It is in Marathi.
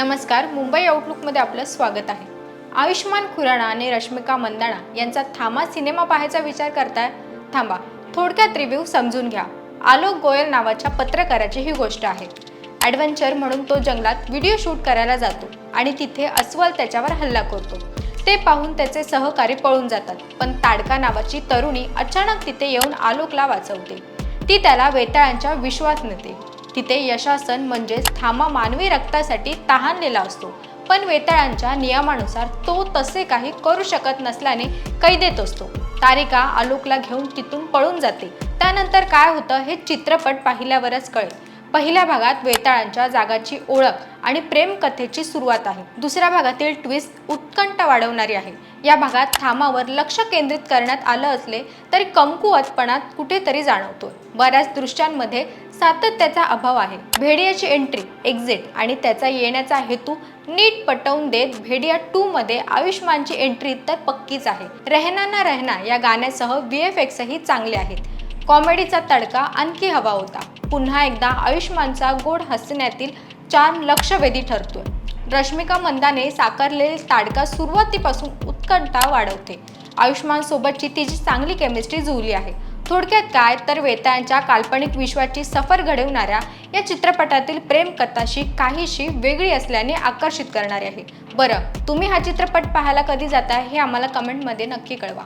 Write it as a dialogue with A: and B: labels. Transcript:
A: नमस्कार मुंबई आउटलुकमध्ये आपलं स्वागत आहे. आयुष्मान खुराणा आणि रश्मिका मंदाणा यांचा थांबा सिनेमा पाहायचा विचार करताय? थांबा थोडक्यात रिव्ह्यू समजून घ्या. आलोक गोयल नावाच्या पत्रकाराची ही गोष्ट आहे. ॲडव्हेंचर म्हणून तो जंगलात व्हिडिओ शूट करायला जातो आणि तिथे अस्वल त्याच्यावर हल्ला करतो. ते पाहून त्याचे सहकारी पळून जातात पण ताडका नावाची तरुणी अचानक तिथे येऊन आलोकला वाचवते. ती त्याला वेताळांच्या विश्वास नेते. तिथे यशासन म्हणजेच थांबा मानवी रक्तासाठी तहानलेला असतो. पण वेताळांच्या नियमानुसार तो तसे काही करू शकत नसल्याने कैदेत असतो. तारिका आलोकला घेऊन तिथून पळून जाते. त्यानंतर काय होतं हे चित्रपट पाहिल्यावरच कळेल. पहिल्या भागात वेताळांच्या जागाची ओळख आणि प्रेमकथेची सुरुवात आहे. दुसऱ्या भागातील ट्विस्ट उत्कंठ वाढवणारी आहे. या भागात थांबावर लक्ष केंद्रित करण्यात आलं असले तरी कमकुवतपणात कुठेतरी जाणवतोय. बऱ्याच दृश्यांमध्ये सातत्याचा अभाव आहे. भेडियाची एंट्री एक्झिट आणि त्याचा येण्याचा हेतू नीट पटवून देत भेडिया टू मध्ये आयुष्मानची एंट्री तर पक्कीच आहे. रहना ना रहना या गाण्यासह व्ही एफ एक्सही चांगले आहेत. कॉमेडीचा तडका आणखी हवा होता. पुन्हा एकदा आयुष्मानचा गोड हसण्यातील चार लक्षवेधी ठरतोय. रश्मिका मंदाने साकारलेली ताडका सुरुवातीपासून उत्कंठा वाढवते. आयुष्मान सोबतची तिची चांगली केमिस्ट्री जुळली आहे. थोडक्यात काय तर वेताळांच्या काल्पनिक विश्वाची सफर घडवणाऱ्या या चित्रपटातील प्रेम कथाशी काहीशी वेगळी असल्याने आकर्षित करणारी आहे. बरं तुम्ही हा चित्रपट पाहायला कधी जाताय हे आम्हाला कमेंटमध्ये नक्की कळवा.